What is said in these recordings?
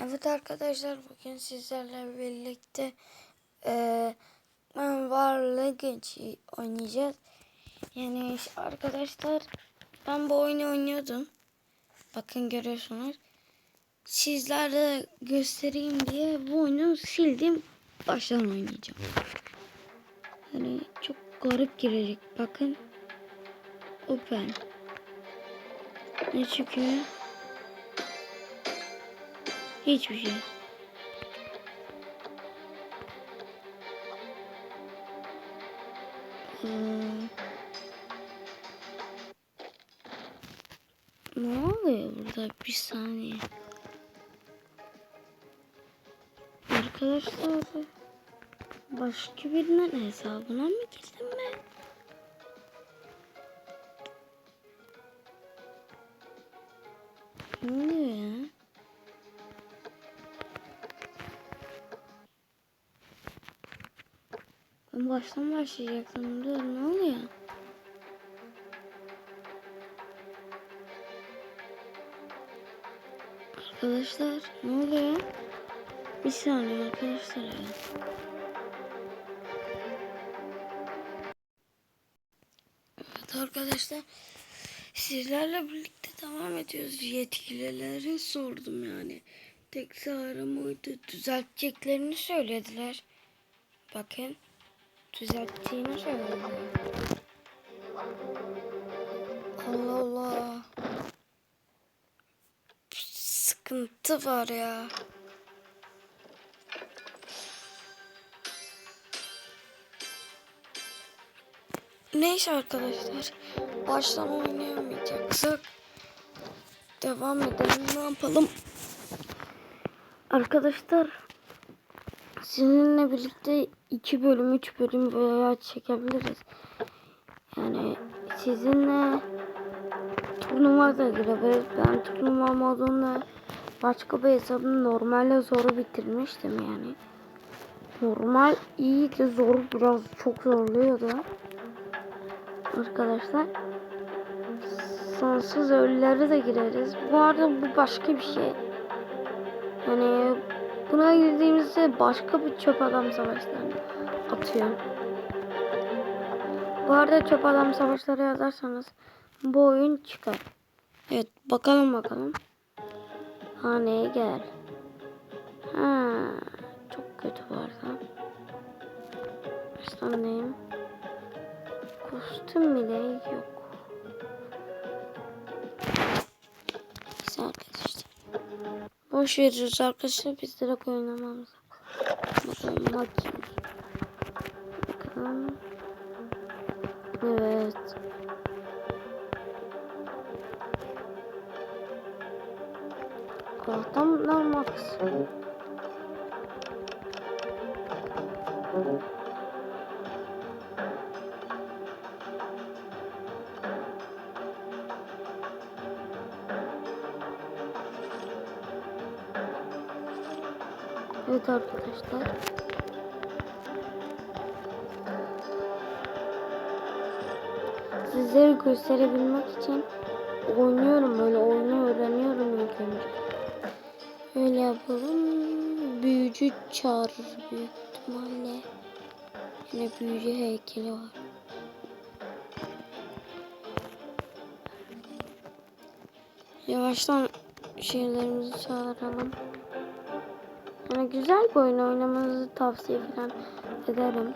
Evet arkadaşlar bugün sizlerle birlikte eee ben varlığı geçi oynayacağız. Yani arkadaşlar ben bu oyunu oynuyordum. Bakın görüyorsunuz. Sizlere göstereyim diye bu oyunu sildim. Baştan oynayacağım. Yani çok garip girecek. Bakın. Open. Ne çıkıyor? Hiçbir şey. Hmm. Ne oluyor burada? Bir saniye. Arkadaşlar başka birinin hesabına mı girdim baştan başlayacaktım. Dur ne oluyor? Arkadaşlar ne oluyor? Bir saniye arkadaşlar ya. Evet arkadaşlar sizlerle birlikte devam ediyoruz. Yetkililere sordum yani. Tek zararım oydu. Düzelteceklerini söylediler. Bakın. Düzelttiğini söylediler. Allah Allah. Sıkıntı var ya. Neyse arkadaşlar. Baştan oynayamayacaksak devam edelim. Ne yapalım? Arkadaşlar sizinle birlikte iki bölüm, üç bölüm veya çekebiliriz. Yani sizinle turnuva da girebiliriz. Ben turnuva modunda başka bir hesabın normalde zoru bitirmiştim yani. Normal iyiydi, zor biraz çok zorluyordu. Arkadaşlar sonsuz ölülere de gireriz. Bu arada bu başka bir şey. Yani buna girdiğimizde başka bir çöp adam savaşlarını atıyor. Bu arada çöp adam savaşları yazarsanız bu oyun çıkar. Evet bakalım bakalım. Haneye gel. Ha, çok kötü bu arada. Neyim? Kostüm bile yok. Boş veriyoruz arkadaşlar. Biz direkt oynamamız. Bakalım maç. Bakalım. Evet. Allah'tan da max. Evet arkadaşlar. Sizlere gösterebilmek için oynuyorum böyle oyunu öğreniyorum ilk önce. Öyle yapalım. Büyücü çağırır büyük ihtimalle. Yine büyücü heykeli var. Yavaştan şeylerimizi çağıralım. Güzel bir oyun oynamanızı tavsiye falan ederim.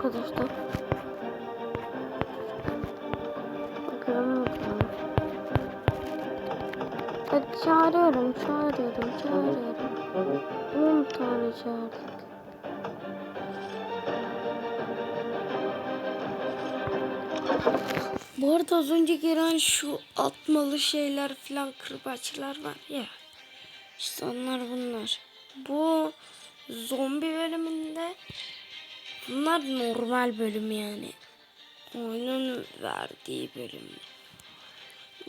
Arkadaşlar. Bakalım bakalım. Evet, çağırıyorum, çağırıyorum, çağırıyorum. 10 tane çağırdık. Bu arada az önce giren şu atmalı şeyler filan kırbaçlar var ya. İşte onlar bunlar. Bu zombi bölümünde bunlar normal bölüm yani. Oyunun verdiği bölüm.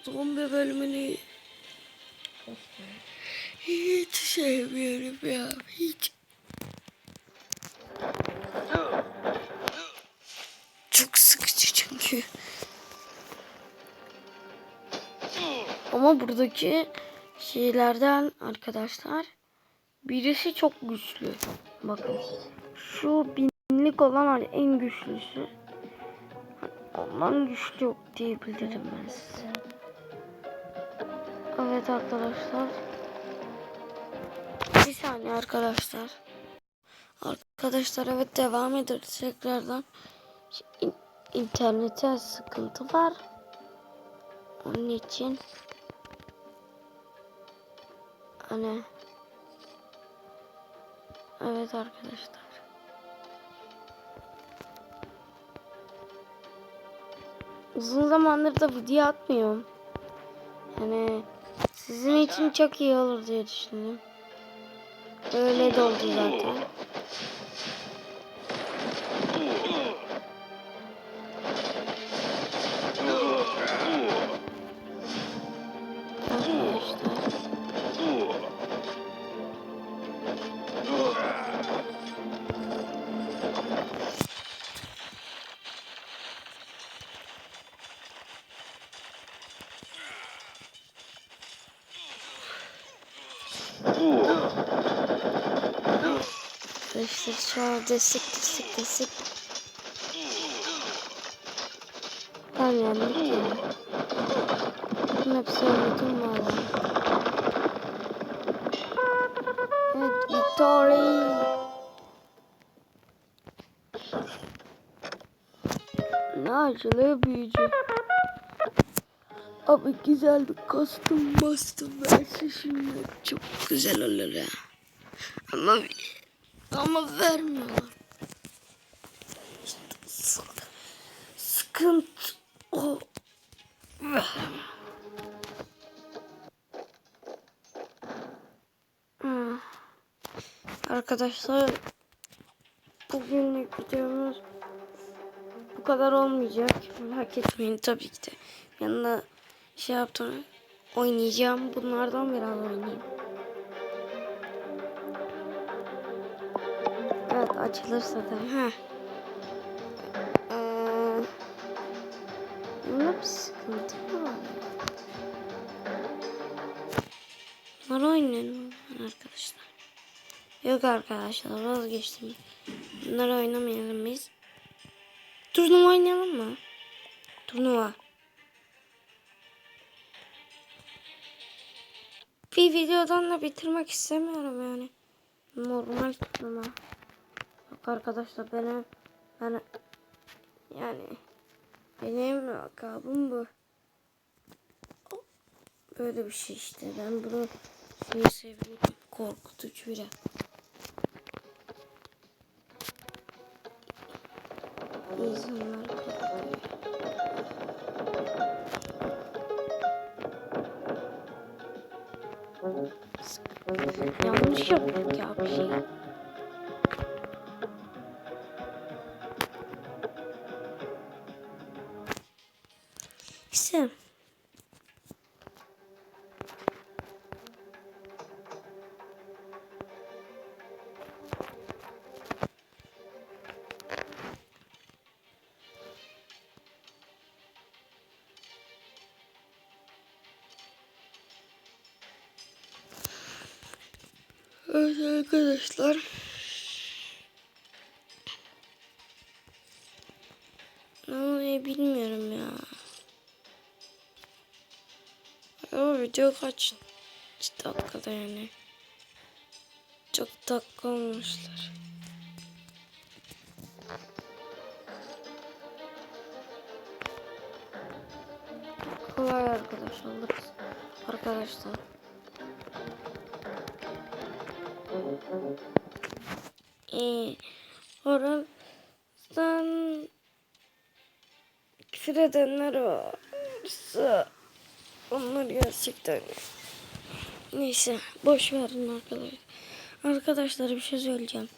Zombi bölümünü hiç sevmiyorum ya. Hiç. Çok sıkıcı çünkü. Ama buradaki şeylerden arkadaşlar birisi çok güçlü. Bakın şu binlik olan ya, en güçlüsü. Ondan güçlü yok diyebilirim ben size. Evet arkadaşlar. Bir saniye arkadaşlar. Arkadaşlar evet devam ederiz tekrardan. İn- sıkıntı var. Onun için hani evet arkadaşlar. Uzun zamandır da video atmıyorum. Yani sizin için çok iyi olur diye düşündüm. Öyle de oldu zaten. Arkadaşlar şu an destek destek destek. Ben yendik ya. Bunun hepsi öldüm valla. Evet victory. Ne acılı büyücü. Abi güzel bir kostüm bastım verse şimdi çok güzel olur ya. Ama ama vermiyorlar. Sıkıntı o. Hmm. Arkadaşlar bugünlük videomuz bu kadar olmayacak. Merak etmeyin tabii ki de. Yanında şey yaptım oynayacağım. Bunlardan biraz oynayayım. Açılırsa da. Heh. Ee, bunda bir sıkıntı var? Oynayalım arkadaşlar. Yok arkadaşlar vazgeçtim. Bunları oynamayalım biz. Turnuva oynayalım mı? Turnuva. Bir videodan da bitirmek istemiyorum yani. Normal turnuva. Arkadaşlar benim ben yani benim lakabım bu. Böyle bir şey işte. Ben bunu şeyi seviyorum. Korkutucu biri. Evet arkadaşlar. Ne oluyor bilmiyorum ya. O video kaç dakikada yani. Çok dakika olmuşlar. Kolay arkadaşlar. Arkadaşlar. Ee, oradan küfür edenler varsa onlar gerçekten neyse boş verin arkadaşlar. Arkadaşlar bir şey söyleyeceğim.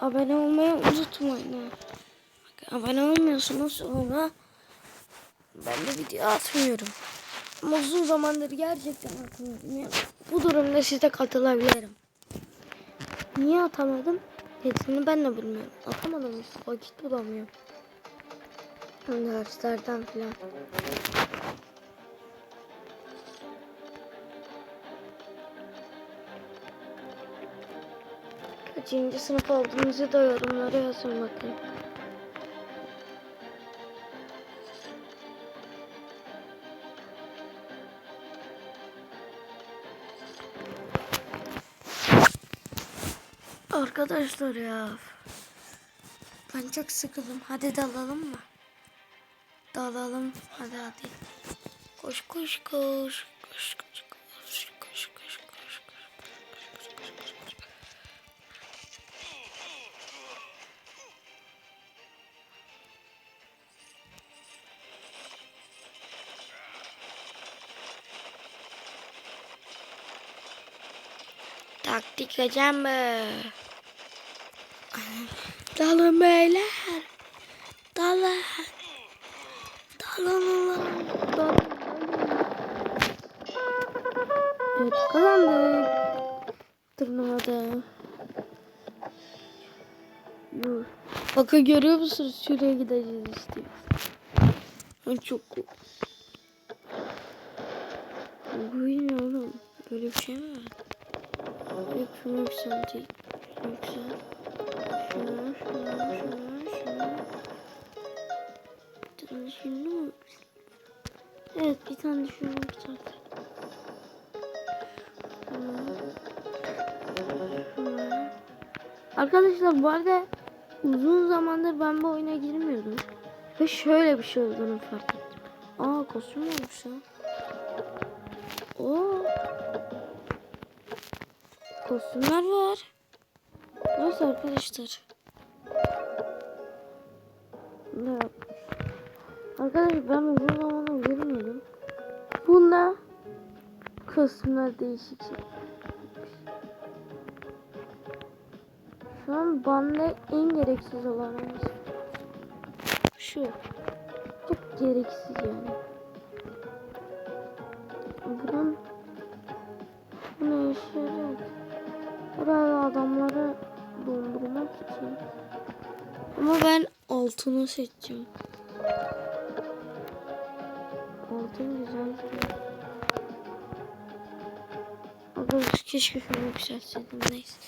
Abone olmayı unutmayın. Abone olmuyorsunuz sonra ben de video atmıyorum. Ama uzun zamandır gerçekten atmıyorum. Bu durumda size katılabilirim. Niye atamadım? Hepsini ben de bilmiyorum. Atamadım işte vakit bulamıyorum. Derslerden filan. Kaçıncı sınıf olduğunuzu da yorumlara yazın bakın. Arkadaşlar ya. Ben çok sıkıldım. Hadi dalalım mı? Dalalım. Hadi hadi. Koş koş koş. Koş koş koş. Koş koş koş. Taktik hocam? Dalın beyler. Dalın. Dalın. Evet kazandık. Turnuvada. Bakın görüyor musunuz? Şuraya gideceğiz işte. Ben çok Bu ne oğlum? Böyle bir şey mi var? Yok şunu yükselteyim. Şunu yükselt. Şunu, şunu, şunu, şunu. Bir tane şunu mu? Evet bir tane şunu. Şunu. Arkadaşlar bu arada uzun zamandır ben bu oyuna girmiyordum. Ve şöyle bir şey olduğunu fark ettim. Aa kostüm olmuş ha. Oo. Kostümler var. Neyse arkadaşlar. Ne yapmış? Arkadaşlar ben uzun zamandır girmiyordum. Bunda kostümler değişik. Şu an bende en gereksiz olan? Şu. Çok gereksiz yani. Bunun altını seçeceğim. Altın güzel duruyor. Arkadaşlar keşke şunu yükseltseydim neyse.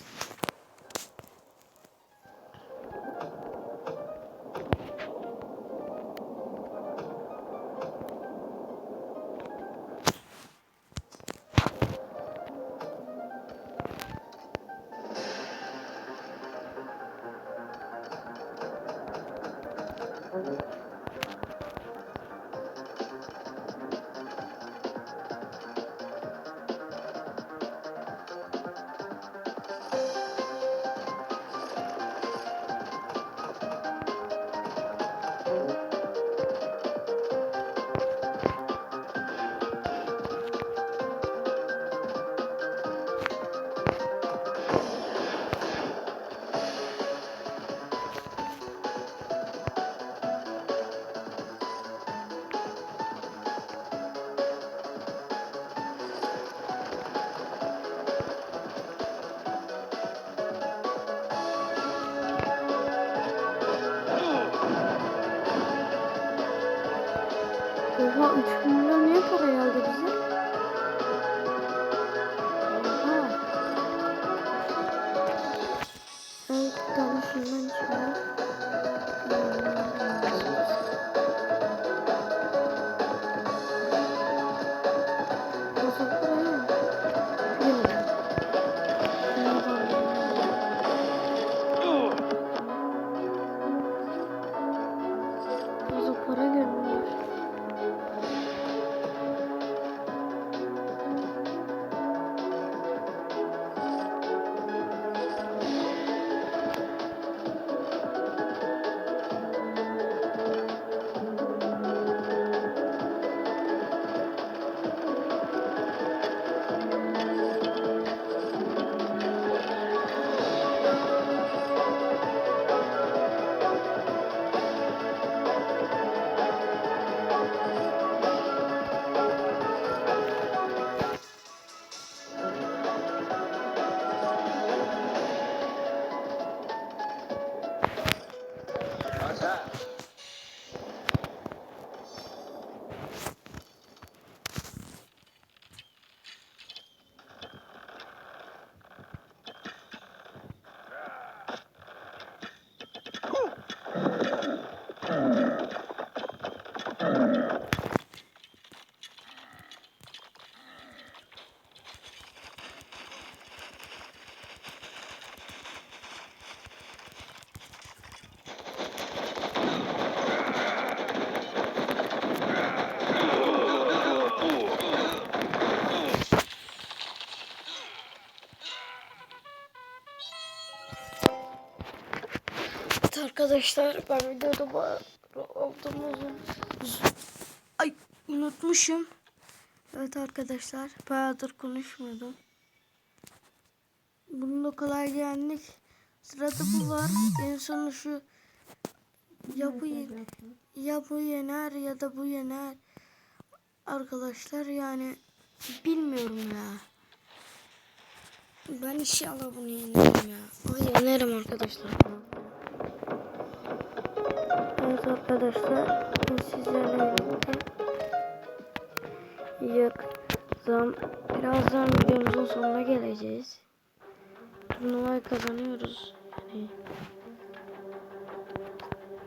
Arkadaşlar ben videoda uzun. Ay unutmuşum. Evet arkadaşlar bayağıdır konuşmuyordum. Bununla kolay geldik. Sırada bu var. En sonu şu ya bu, ya bu yener ya da bu yener. Arkadaşlar yani bilmiyorum ya. Ben inşallah bunu yenerim ya. Ay yenerim arkadaşlar. Evet arkadaşlar sizlerle birlikte yakın birazdan videomuzun sonuna geleceğiz. Turnuvayı kazanıyoruz. Yani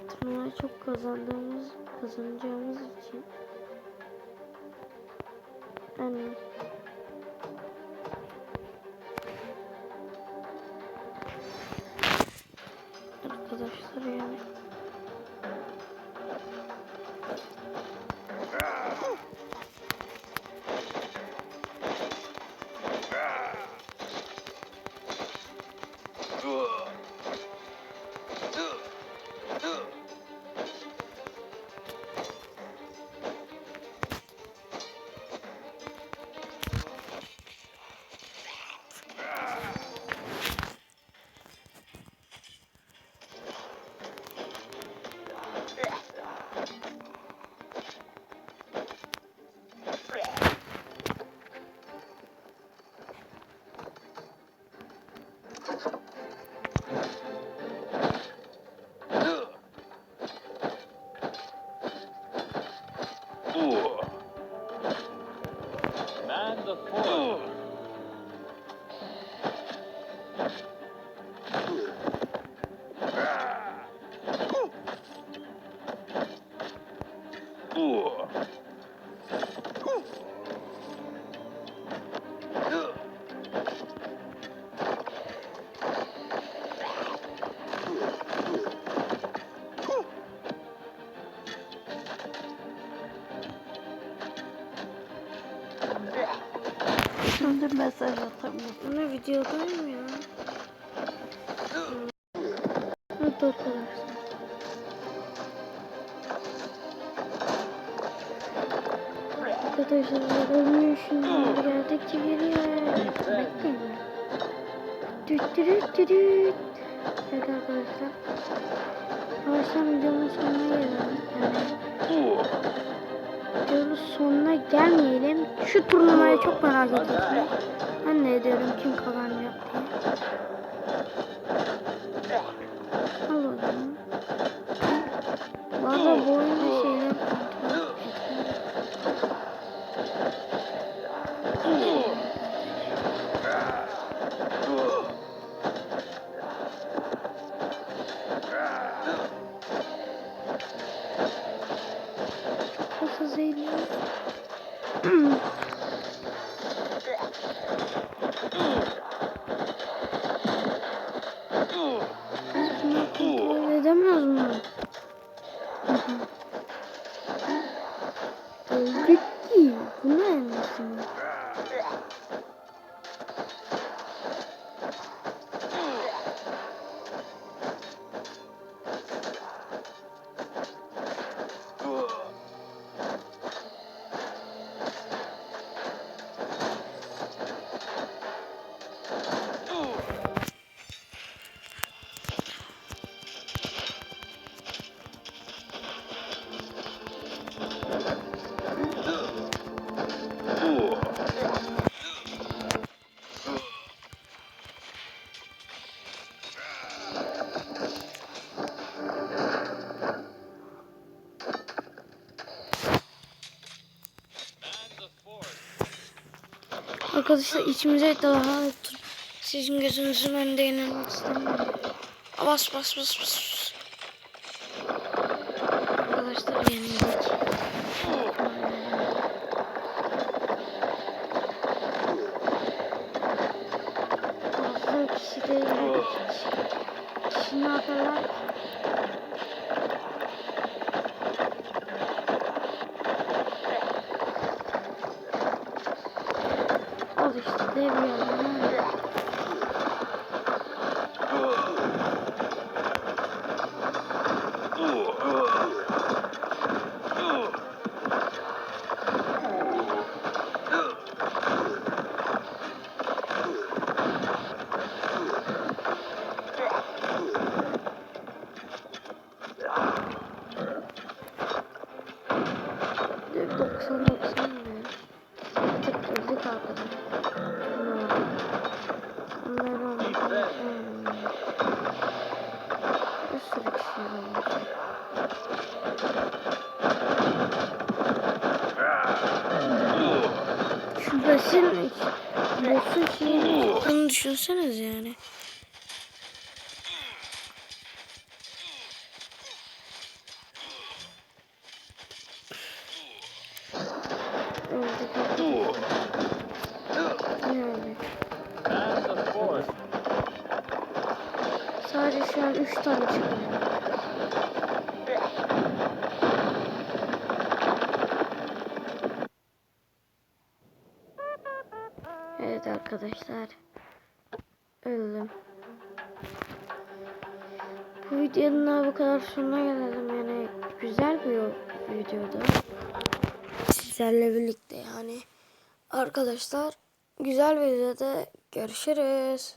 turnuvayı çok kazandığımız kazanacağımız için yani Şimdi mesaj atamıyorum. Ne videodayım ya. Evet arkadaşlar. Arkadaşlar ölmüyor şimdi geldikçe geliyor. Bekleyin. Düt düt düt düt. Evet arkadaşlar. Yavaştan videonun sonuna gelelim. Yani videonun sonuna gelmeyelim. Şu turnuvayı çok merak ediyorum. Ben de ediyorum kim kazanacak diye. Arkadaşlar içimize daha. Sizin gözünüzün önünde yenilmek istemiyorum. Bas bas bas bas. Arkadaşlar yenildik. Düşünseniz yani. Sadece şu an 3 tane. Evet arkadaşlar. Sonuna gelelim. Yani güzel bir videodu. Sizlerle birlikte yani. Arkadaşlar güzel videoda görüşürüz.